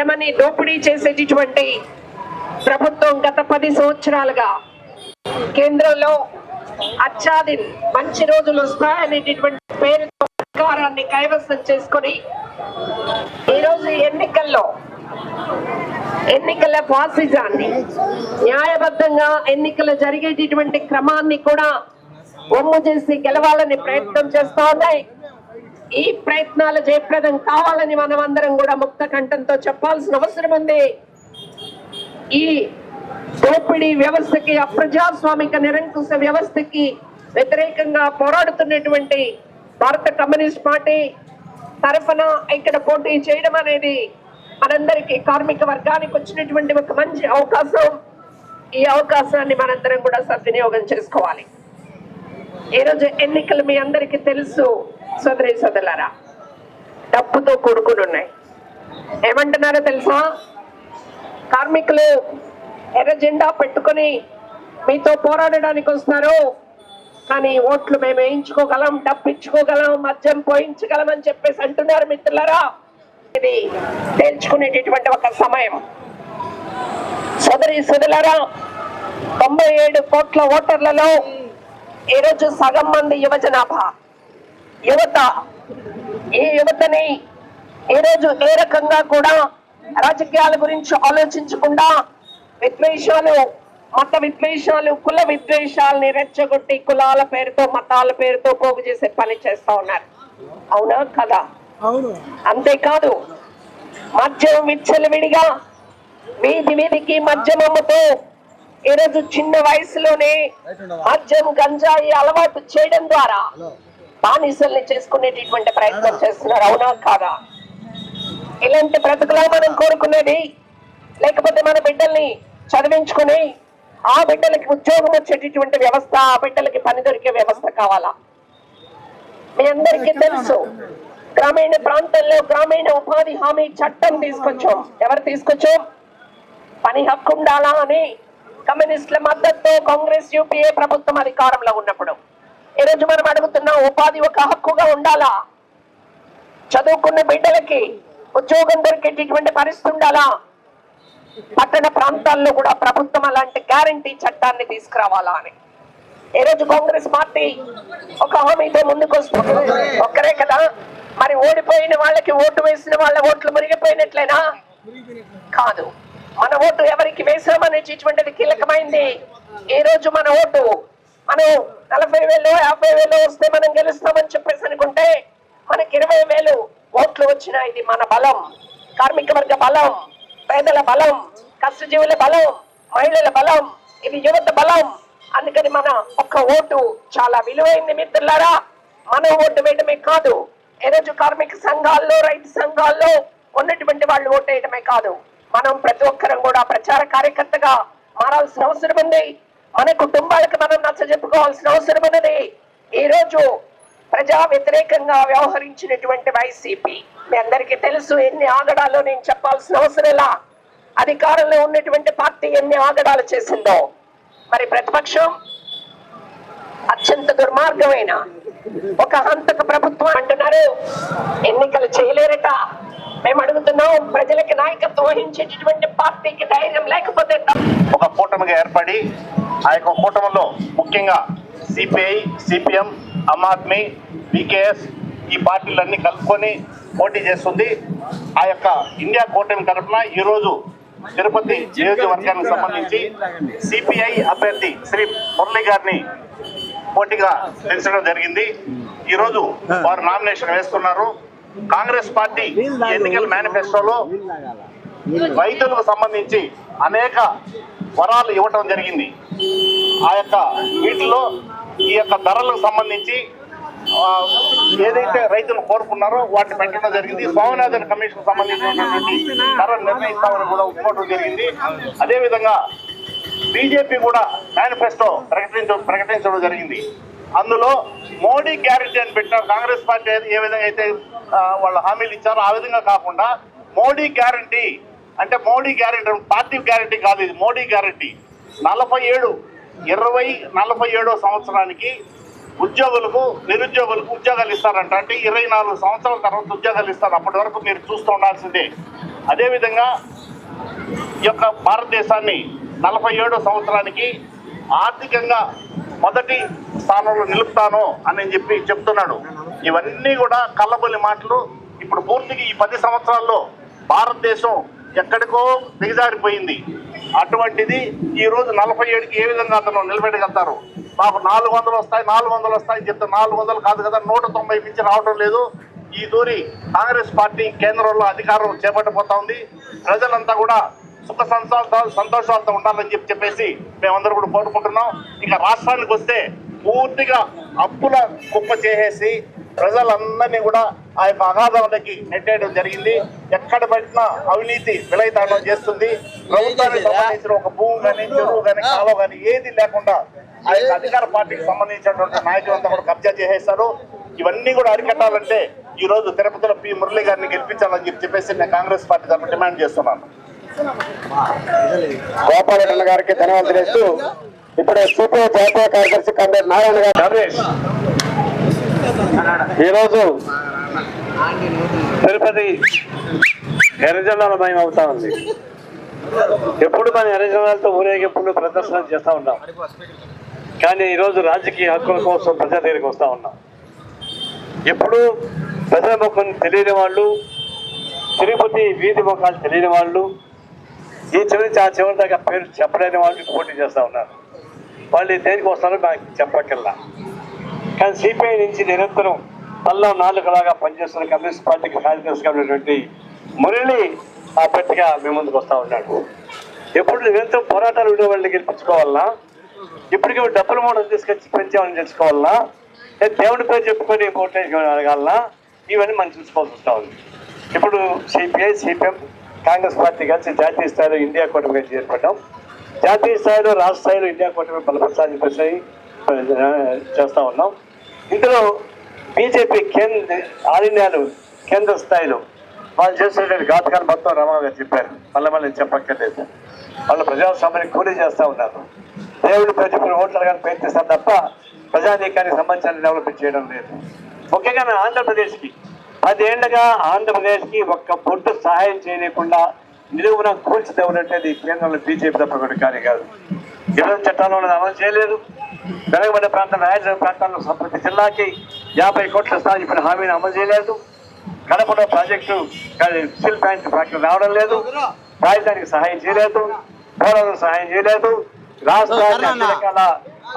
శ్రమని దోపిడీ చేసేటటువంటి ప్రభుత్వం గత పది సంవత్సరాలుగా కేంద్రంలో అచ్చాది మంచి రోజులు వస్తాయనేటటువంటి పేరుతో అధికారాన్ని కైవసం చేసుకొని ఈరోజు ఎన్నికల్లో ఎన్నికల ఫాసిజాన్ని న్యాయబద్ధంగా ఎన్నికలు జరిగేటటువంటి క్రమాన్ని కూడా ఒమ్ము చేసి గెలవాలని ప్రయత్నం చేస్తా ఉన్నాయి. ఈ ప్రయత్నాలు జయప్రదం కావాలని మనం అందరం కూడా ముక్త కంఠంతో చెప్పాల్సిన అవసరం ఉంది. ఈ దోపిడీ వ్యవస్థకి అప్రజాస్వామిక నిరంకుశ వ్యవస్థకి వ్యతిరేకంగా పోరాడుతున్నటువంటి భారత కమ్యూనిస్ట్ పార్టీ తరఫున ఇక్కడ పోటీ చేయడం అనేది మనందరికీ కార్మిక వర్గానికి వచ్చినటువంటి ఒక మంచి అవకాశం. ఈ అవకాశాన్ని మనందరం కూడా సద్వినియోగం చేసుకోవాలి. ఈ రోజు ఎన్నికలు మీ అందరికీ తెలుసు సోదరి సోదరులారా. డబ్బుతో కూడుకుని ఉన్నాయి. ఏమంటున్నారో తెలుసా? కార్మికులు ఎర్ర జెండా పెట్టుకొని మీతో పోరాడడానికి వస్తున్నారు. కానీ ఓట్లు మేము వేయించుకోగలం డబ్బు ఇచ్చుకోగలం మద్యం పోయించగలం అని చెప్పేసి అంటున్నారు మిత్రులారా. ఇది తేల్చుకునేటటువంటి ఒక సమయం. సోదరి సోదరులారా తొంభై ఏడు కోట్ల ఓటర్లలో ఈరోజు సగం మంది యువ జనాభా యువత ఈ యువతని ఈరోజు ఏ రకంగా కూడా రాజకీయాల గురించి ఆలోచించకుండా విద్వేషాలు మత విద్వేషాలు కుల విద్వేషాలని రెచ్చగొట్టి కులాల పేరుతో మతాల పేరుతో పోగు చేసే పని చేస్తా ఉన్నారు. అవునా కదా? అంతేకాదు మద్యం విచ్చలవిడిగా వీధి వీధికి మద్యం అమ్ముతూ ఈరోజు చిన్న వయసులోనే మద్యం గంజాయి అలవాటు చేయడం ద్వారా బానిసల్ని చేసుకునేటటువంటి ప్రయత్నం చేస్తున్నారు. అవునా కాదా? ఇలాంటి బ్రతుకులా మనం కోరుకునేది లేకపోతే మన బిడ్డల్ని చదివించుకుని ఆ బిడ్డలకి ఉద్యోగం వచ్చేటటువంటి వ్యవస్థ ఆ బిడ్డలకి పని దొరికే వ్యవస్థ కావాలా? మీ అందరికీ తెలుసు గ్రామీణ ప్రాంతాల్లో గ్రామీణ ఉపాధి హామీ చట్టం తీసుకొచ్చాం. ఎవరు తీసుకొచ్చాం? పని హక్కు ఉండాలా అని కమ్యూనిస్టుల మద్దతు కాంగ్రెస్ యూపీఏ ప్రభుత్వం అధికారంలో ఉన్నప్పుడు. ఈరోజు మనం అడుగుతున్న ఉపాధి ఒక హక్కుగా ఉండాలా? చదువుకున్న బిడ్డలకి ఉద్యోగం దొరికేటటువంటి పరిస్థితి ఉండాలా? పట్టణ ప్రాంతాల్లో కూడా ప్రభుత్వం అలాంటి గ్యారంటీ చట్టాన్ని తీసుకురావాలా అని. ఈరోజు రోజు కాంగ్రెస్ పార్టీ ఒక హామీతో ముందుకొస్తుంది. ఒక్కరే కదా? మరి ఓడిపోయిన వాళ్ళకి ఓటు వేసిన వాళ్ళ ఓట్లు మురిగిపోయినట్లేనా? కాదు. మన ఓటు ఎవరికి వేసామనేటటువంటిది కీలకమైంది. ఈ రోజు మన ఓటు మనం నలభై వేలు యాభై వేలు వస్తే మనం గెలుస్తామని చెప్పేసి అనుకుంటే మనకి ఇరవై వేలు ఓట్లు వచ్చిన ఇది మన బలం. కార్మిక వర్గ బలం పేదల బలం కష్టజీవుల బలం మహిళల బలం ఇది యువత బలం. అందుకని మన ఒక్క ఓటు చాలా విలువైంది మిత్రులారా. మన ఓటు వేయడమే కాదు ఈ రోజు కార్మిక సంఘాల్లో రైతు సంఘాల్లో ఉన్నటువంటి వాళ్ళు ఓటు వేయడమే కాదు. మనం ప్రతి ఒక్కరం కూడా ప్రచార కార్యకర్తగా మారాల్సిన అవసరం ఉంది. మన కుటుంబాలకు మనం నచ్చ చెప్పుకోవాల్సిన అవసరం ఉన్నది. ఈ రోజు ప్రజా వ్యతిరేకంగా వ్యవహరించినటువంటి వైసీపీ మీ అందరికీ తెలుసు ఎన్ని ఆగడాలు నేను చెప్పాల్సిన అవసరం ఎలా? అధికారంలో ఉన్నటువంటి పార్టీ ఎన్ని ఆగడాలు చేసిందో. మరి ప్రతిపక్షం అత్యంత దుర్మార్గమైన ఒక హంతక ప్రభుత్వం అంటున్నారు. ఎన్నికలు చేయలేరట. మేము అడుగుతున్నాం ప్రజలకి నాయకత్వం వహించేటటువంటి పార్టీకి ధైర్యం లేకపోతే ఒక కూటమిగా ఏర్పడి ఆ యొక్క కూటమిలో ముఖ్యంగా CPI CPM Aam Aadmi BKS ఈ పార్టీలన్నీ కలుపుకొని పోటీ చేస్తుంది. ఆ యొక్క ఇండియా కూటమి తరఫున ఈరోజు తిరుపతి నియోజకవర్గానికి సంబంధించి సిపిఐ అభ్యర్థి శ్రీ మురళి గారిని పోటీగా తెలిసడం జరిగింది. ఈరోజు వారు నామినేషన్ వేస్తున్నారు. కాంగ్రెస్ పార్టీ ఎన్నికల మేనిఫెస్టోలో రైతులకు సంబంధించి అనేక వరాలు ఇవ్వటం జరిగింది. ఆ యొక్క వీటిలో ఈ యొక్క ధరలకు సంబంధించి ఏదైతే రైతులు కోరుకున్నారో వాటిని పెట్టడం జరిగింది. స్వామినాథన్ కమిషన్ సంబంధించినటువంటి ధర నిర్ణయిస్తామని కూడా ఒప్పుకోవడం జరిగింది. అదేవిధంగా బీజేపీ కూడా మేనిఫెస్టో ప్రకటించ ప్రకటించడం జరిగింది. అందులో మోడీ గ్యారెంటీ అని పెట్టినారు. కాంగ్రెస్ పార్టీ ఏ- ఏ విధంగా అయితే వాళ్ళు హామీలు ఇచ్చారో ఆ విధంగా కాకుండా మోడీ గ్యారెంటీ అంటే మోడీ గ్యారెంటీ పార్టీ గ్యారెంటీ కాదు ఇది మోడీ గ్యారెంటీ. నలభై ఏడు ఇరవై నలభై ఏడో సంవత్సరానికి ఉద్యోగులకు నిరుద్యోగులకు ఉద్యోగాలు ఇస్తారంట. అంటే ఇరవై నాలుగు సంవత్సరాల తర్వాత ఉద్యోగాలు ఇస్తారు. అప్పటి వరకు మీరు చూస్తూ ఉండాల్సిందే. అదేవిధంగా ఈ యొక్క భారతదేశాన్ని నలభై ఏడో సంవత్సరానికి ఆర్థికంగా మొదటి స్థానంలో నిలుపుతాను అని చెప్పి చెప్తున్నాడు. ఇవన్నీ కూడా కళ్ళబొల్లి మాటలు. ఇప్పుడు పూర్తిగా ఈ పది సంవత్సరాల్లో భారతదేశం ఎక్కడికో దిగజారిపోయింది. అటువంటిది ఈ రోజు నలభై ఏడుకి ఏ విధంగా అతను నిలబెట్టగలుగుతారు? మాకు నాలుగు వందలు వస్తాయి నాలుగు వందలు వస్తాయి చెప్తే నాలుగు వందలు కాదు కదా నూట తొంభై మించి రావడం లేదు. ఈ దూరి కాంగ్రెస్ పార్టీ కేంద్రంలో అధికారం చేపట్టబోతా ఉంది. ప్రజలంతా కూడా సుఖ సంతోషాలు సంతోషాలతో ఉండాలని చెప్పి చెప్పేసి మేమందరూ కూడా కోరుకుంటున్నాం. ఇక రాష్ట్రానికి వస్తే పూర్తిగా అప్పుల కుప్ప చేసేసి ప్రజలందరినీ కూడా ఆ యొక్క అగాధంలోకి నెట్టేయడం జరిగింది. ఎక్కడ పెట్టినా అవినీతి విలయతాండం చేస్తుంది. ప్రభుత్వానికి సంబంధించిన ఒక భూమి కానీ చెరువు కానీ కాలువ కానీ ఏది లేకుండా ఆ యొక్క అధికార పార్టీకి సంబంధించినటువంటి నాయకులంతా కూడా కబ్జా చేసేస్తారు ఇవన్నీ కూడా అరికట్టాలంటే ఈ రోజు తిరుపతిలో పి మురళి గారిని గెలిపించాలని చెప్పి చెప్పేసి నేను కాంగ్రెస్ పార్టీ తరఫున డిమాండ్ చేస్తున్నాను. గోపాలరెడ్డి గారికి ధన్యవాదాలు చేస్తూ ఇప్పుడు సిపిఐ జాతీయ కార్యదర్శి కంటే నారాయణ గారు. ఈరోజు తిరుపతి ఎర్రజెండాలమయం అవుతా ఉంది. ఎప్పుడు మన ఎర్రజెండాలతో ఊరేగింపులు ప్రదర్శన చేస్తూ ఉన్నాం. కానీ ఈరోజు రాజకీయ హక్కుల కోసం ప్రజల దగ్గరికి వస్తూ ఉన్నాం. ఎప్పుడు ప్రజల ముఖం తెలియని వాళ్ళు తిరుపతి వీధి ముఖాలు తెలియని వాళ్ళు ఈ చివరి నుంచి ఆ చివరి దాకా పేరు చెప్పలేని వాళ్ళు పోటీ చేస్తూ ఉన్నారు. వాళ్ళు దేనికి వస్తారో నాకు చెప్పక్కర్లా. కానీ సిపిఐ నుంచి నిరంతరం పల్లం నాలుగులాగా పనిచేస్తున్న కమ్యూనిస్ట్ పార్టీకి కార్యదర్శిగా ఉన్నటువంటి మురళి ఆ పెట్టిగా మీ ముందుకు వస్తూ ఉన్నాడు. ఎప్పుడు నిరంతరం పోరాటాలు ఉండే వాళ్ళని గెలిపించుకోవాలన్నా ఇప్పటికే డబ్బులు మూడు తీసుకొచ్చి పెంచామని తెలుసుకోవాలన్నా లేదా దేవుడి పేరు చెప్పుకొని పోటీ అడగాలన్నా ఇవన్నీ మనం చూసుకోవాల్సి వస్తూ ఉంది. ఇప్పుడు సిపిఐ సిపిఎం కాంగ్రెస్ పార్టీ కలిసి జాతీయ స్థాయిలో ఇండియా కూటమి కలిసి ఏర్పడ్డాం. జాతీయ స్థాయిలో రాష్ట్ర స్థాయిలో ఇండియా కూటమి బలపరచాలని చెప్పేసి చేస్తూ ఉన్నాం. ఇందులో బీజేపీ కేంద్ర ఆల్ ఇండియాలు కేంద్ర స్థాయిలో వాళ్ళు చేసేటువంటి ఘాతకాలు మొత్తం రమణ గారు చెప్పారు. మళ్ళీ మళ్ళీ చెప్పక్కర్లేదు. వాళ్ళు ప్రజాస్వామ్యాన్ని కూలీ చేస్తూ ఉన్నారు. దేవుడి ప్రజలు ఓట్లు కానీ ప్రయత్నిస్తారు తప్ప ప్రజానీకానికి సంబంధించిన డెవలప్ చేయడం లేదు. ముఖ్యంగా ఆంధ్రప్రదేశ్కి పదేళ్ళుగా ఆంధ్రప్రదేశ్కి ఒక్క పొట్టు సహాయం చేయలేకుండా నిలువున కూల్చితే ఉన్నట్టేది కేంద్రంలో బీజేపీ తప్ప ఒకటి కానీ కాదు. ఇరవై ఉన్నది అమలు చేయలేదు. వెనకబడ్డ ప్రాంతం రాయలసీమ ప్రాంతాల్లో ప్రతి జిల్లాకి యాభై కోట్ల స్థాయి చెప్పిన హామీని అమలు చేయలేదు. కడపలో ప్రాజెక్టు స్టీల్ ప్లాంట్ ఫ్యాక్టరీ రావడం లేదు. రాజధానికి సహాయం చేయలేదు. పోలవరం సహాయం చేయలేదు. రాష్ట్రాన్ని అన్ని. రకాల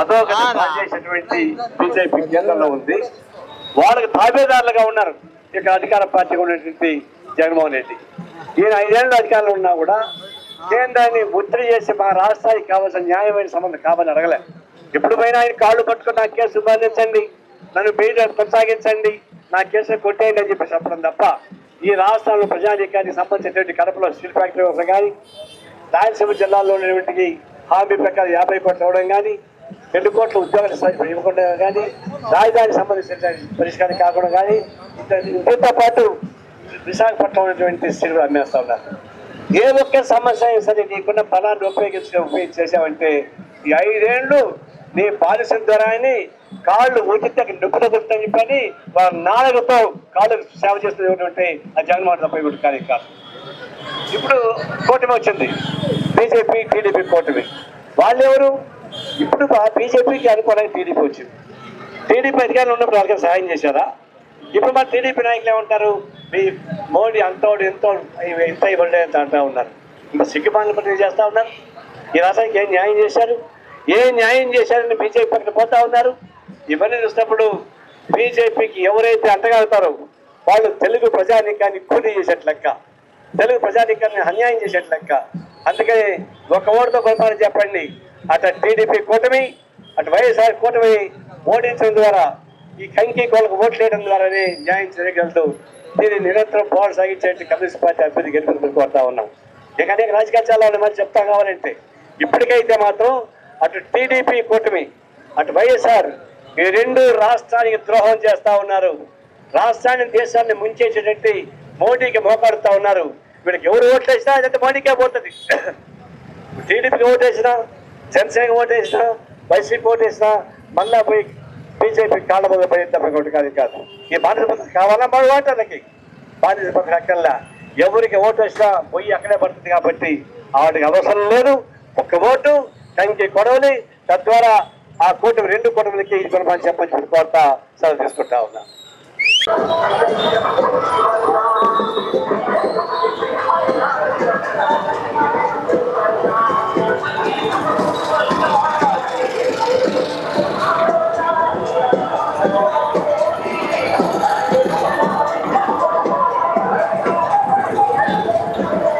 అధోగతి చేసేటువంటి బీజేపీ కేంద్రంలో ఉంది. వాళ్ళకి తాబేదారులుగా ఉన్నారు. ఇక అధికార పార్టీగా ఉన్నటువంటి జగన్మోహన్ రెడ్డి. ఈయన ఐదేళ్ళు అధికారంలో ఉన్నా కూడా కేంద్రాన్ని ముద్ర చేసి మా రాష్ట్రానికి కావాల్సిన న్యాయమైన సంబంధం కావాలని అడగలే. ఎప్పుడు పైన ఆయన కాళ్ళు పట్టుకుని నా కేసు బంధించండి నన్ను బెయిల్ కొనసాగించండి నా కేసు కొట్టేయండి అని చెప్పి చెప్పడం తప్ప ఈ రాష్ట్రంలో ప్రజానీకానికి సంబంధించినటువంటి కడపలో స్టీల్ ఫ్యాక్టరీ ఒకటి కానీ రాయలసీమ జిల్లాలో ఉన్నటువంటి హామీ ప్రకారం యాభై కోట్లు ఇవ్వడం కానీ రెండు కోట్ల ఉద్యోగాలు ఇవ్వకుండా కానీ రాజధానికి సంబంధించిన పరిష్కారం కాకుండా కానీ దీంతో పాటు విశాఖపట్నం ఉన్నటువంటి అమ్మేస్తా ఉన్నారు. ఏ ఒక్క సమస్య అయినా సరే నీకున్న ఫలాన్ని ఉపయోగించి ఉపయోగించి చేసావంటే ఈ ఐదేళ్ళు నీ పాలసీ ద్వారాని కాళ్ళు ఉచిత నొప్పులు దొరుకుతాయని చెప్పని వాళ్ళ నాలుగుతో కాళ్ళు సేవ చేస్తున్నటువంటి ఆ జగన్మోహన్ తప్ప ఇప్పుడు కానీ కాదు ఇప్పుడు కూటమి వచ్చింది. బీజేపీ టీడీపీ కూటమి వాళ్ళు ఎవరు ఇప్పుడు బీజేపీకి అనుకోవడానికి టీడీపీ వచ్చింది. టీడీపీ అధికారులు ఉన్నప్పుడు వాళ్ళకి సహాయం చేశారా? ఇప్పుడు మన టీడీపీ నాయకులు ఏమంటారు? మీ మోడీ అంతోడు ఎంతో ఎంత ఇవ్వండి ಅಂತ అంటూ ఉన్నారు. ఇంకా సిగ్గుమాలను పట్టి చేస్తూ ఉన్నారు? ఈ రాష్ట్రానికి ఏం న్యాయం చేశారు? ఏ న్యాయం చేశారని బీజేపీ పక్కన పోతా ఉన్నారు? ఇవన్నీ చూసినప్పుడు బీజేపీకి ఎవరైతే అంటగలుగుతారో వాళ్ళు తెలుగు ప్రజానీకాన్ని కూలీ చేసేట్లెక్క తెలుగు ప్రజానీకాన్ని అన్యాయం చేసేట్లెక్క అందుకని ఒక ఓటుతో పరిపాలన చెప్పండి అటు టీడీపీ కూటమి అటు వైఎస్ఆర్ కూటమి ఓడించడం ద్వారా ఈ కంకి కోళ్ళకు ఓట్లు వేయడం ద్వారానే న్యాయం చేయగలదు దీన్ని నిరంతరం పోరాట సాగించే కమ్యూనిస్ట్ పార్టీ అభ్యర్థి గెలుపుని కోరుతా ఉన్నాం. ఇక అనేక రాజకీయ చాలా మరి చెప్తా కావాలంటే. ఇప్పటికైతే మాత్రం అటు టీడీపీ కూటమి అటు వైఎస్ఆర్ ఈ రెండు రాష్ట్రానికి ద్రోహం చేస్తా ఉన్నారు. రాష్ట్రాన్ని దేశాన్ని ముంచేసేటట్టు మోడీకి మోకాడుతా ఉన్నారు. వీళ్ళకి ఎవరు ఓట్లు వేసినా అదంటే మోడీకే పోతుంది. టీడీపీకి ఓటేసినా జనసేనకి ఓటేసినా వైసీపీ ఓటేసినా మళ్ళా పోయి బీజేపీ కాళ్ళ మీద పడి తప్ప కాదు కాదు. ఈ బానిస పద్ధతి కావాలా? మరో ఓటర్లకి బానిస పద్ధతి అక్కర్లా. ఎవరికి ఓటు వేసినా పోయి అక్కడే పడుతుంది కాబట్టి వాటికి అవసరం లేదు. ఒక్క ఓటు టంకి కొడవలి. తద్వారా ఆ కూటమి రెండు కూటమిలకి ఇది కొనమని చెప్పని చెప్పి కోరుతా సెలవు తీసుకుంటా ఉన్నా.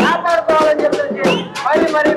కాపాడుకోవాలని చెప్పేసి మరి మరి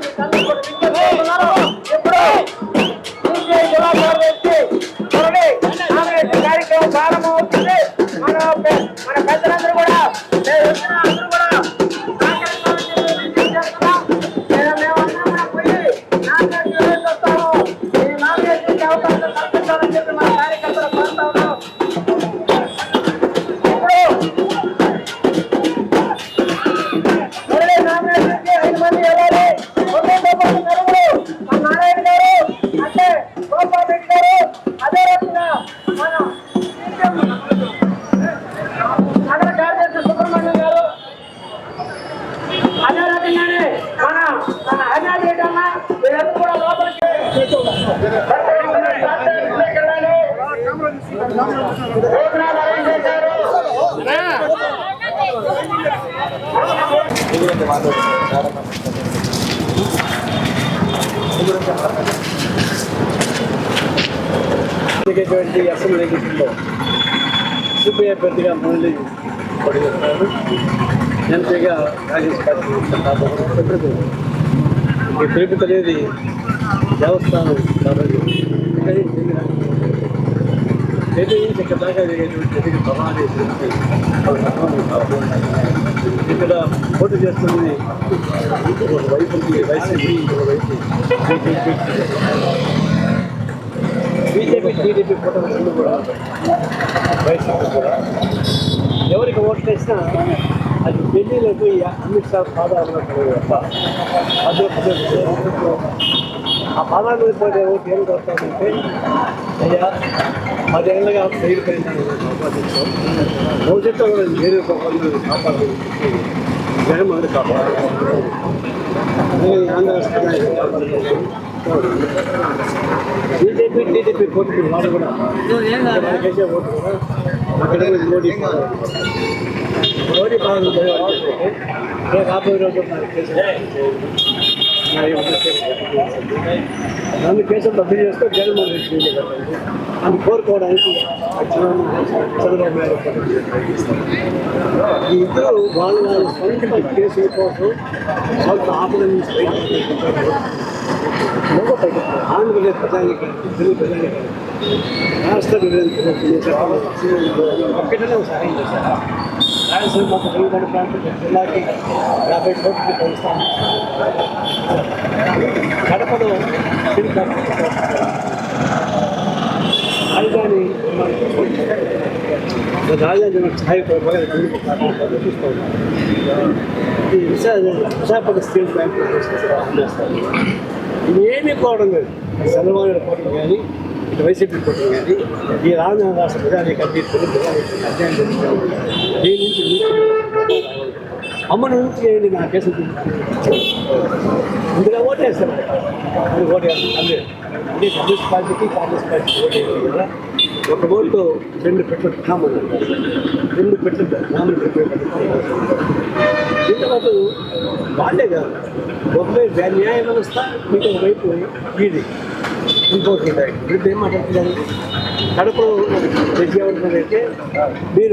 ఎన్నికైనటువంటి అసెంబ్లీ ఎన్నికల్లో సిపిఐ అభ్యర్థిగా మురళి పడిపోతున్నారు ఎంపీగా కాంగ్రెస్ పార్టీ ఈ తిరుపతి అనేది దేవస్థానం కాబట్టి ఇక్కడి ఇక్కడ దాకా జరిగేటువంటి ఎన్నిక ప్రమాణి ఇక్కడ పోటీ చేస్తున్నది ఒక వైపు వైసీపీ ఒక వైపు టీడీపీ కూటమి రెండు కూడా. వైసీపీ కూడా. ఎవరికి ఓట్లు వేసినా అది ఢిల్లీలో పోయి అమిత్ షా పాదాలు తప్ప. ఆంధ్రప్రదేశ్ ఆ పాదాల మీద పోతే ఓటు ఏం కొడతామంటే అయ్యా పదేళ్ళగా పేరుపోయిన భవిష్యత్తులో కూడా వేరే చేరుకోకుండా కాపాడుతుంది జగన్మోహన్ కాపాడాలి ఆంధ్ర రాష్ట్రంలో బీజేపీ టీడీపీ కోర్టు వాళ్ళు కూడా అక్కడ మోడీ మోడీ పాలన రేపు రాబోయే రోజు నన్ను కేసులు రద్దు చేస్తే జగన్మోహన్ రెడ్డి అని కోరుకోవడానికి చంద్రబాబు నాయుడు ఈ ఇద్దరు వాళ్ళు వాళ్ళ సొంత కేసుల కోసం సొంత ఆపద నుంచి ఆంధ్రప్రదేశ్ ప్రజానికి తెలుగు ప్రజానికి రాష్ట్ర సహాయం చేశారు రాయలసీమ మొత్తం తెలుగుబడి ప్రాంతం జిల్లాకి యాభై కోట్లు పెంచుతాం కడపలో రాజధాని రాజధాని సహాయపడే ఈ విశాఖ విశాఖపట్నం స్టీల్ ప్లాంట్ చేస్తారు ఏమీ పోవడం లేదు చంద్రబాబు నాయుడు పోవడం కానీ ఇటు వైసీపీ పోవడం కానీ ఈ రాజధాని రాష్ట్ర ప్రజానికి అధ్యక్షులు ప్రజానికి అధ్యయనం చేస్తున్నారు దీని నుంచి నీతి అమ్మ నుంచి చేయండి నా కేసు ఇందులో ఓటేస్తారు అది ఓటేస్తారు అంతే అంటే కమ్యూనిస్ట్ పార్టీకి కాంగ్రెస్ పార్టీకి ఓటేయాలి కదా ఒక ఓటు రెండు పెట్టలు కామన్ రెండు పెట్టలు నాలుగు పెట్టలు ఇంతవరకు వాళ్ళే కాదు. ఒకవైపు న్యాయ వ్యవస్థ మీకు ఒకవైపు ఇది. ఇంకోటి ఇప్పుడు ఏం మాట్లాడుతున్నారు? కడపలో జడ్జి ఏమంటున్నారంటే మీరు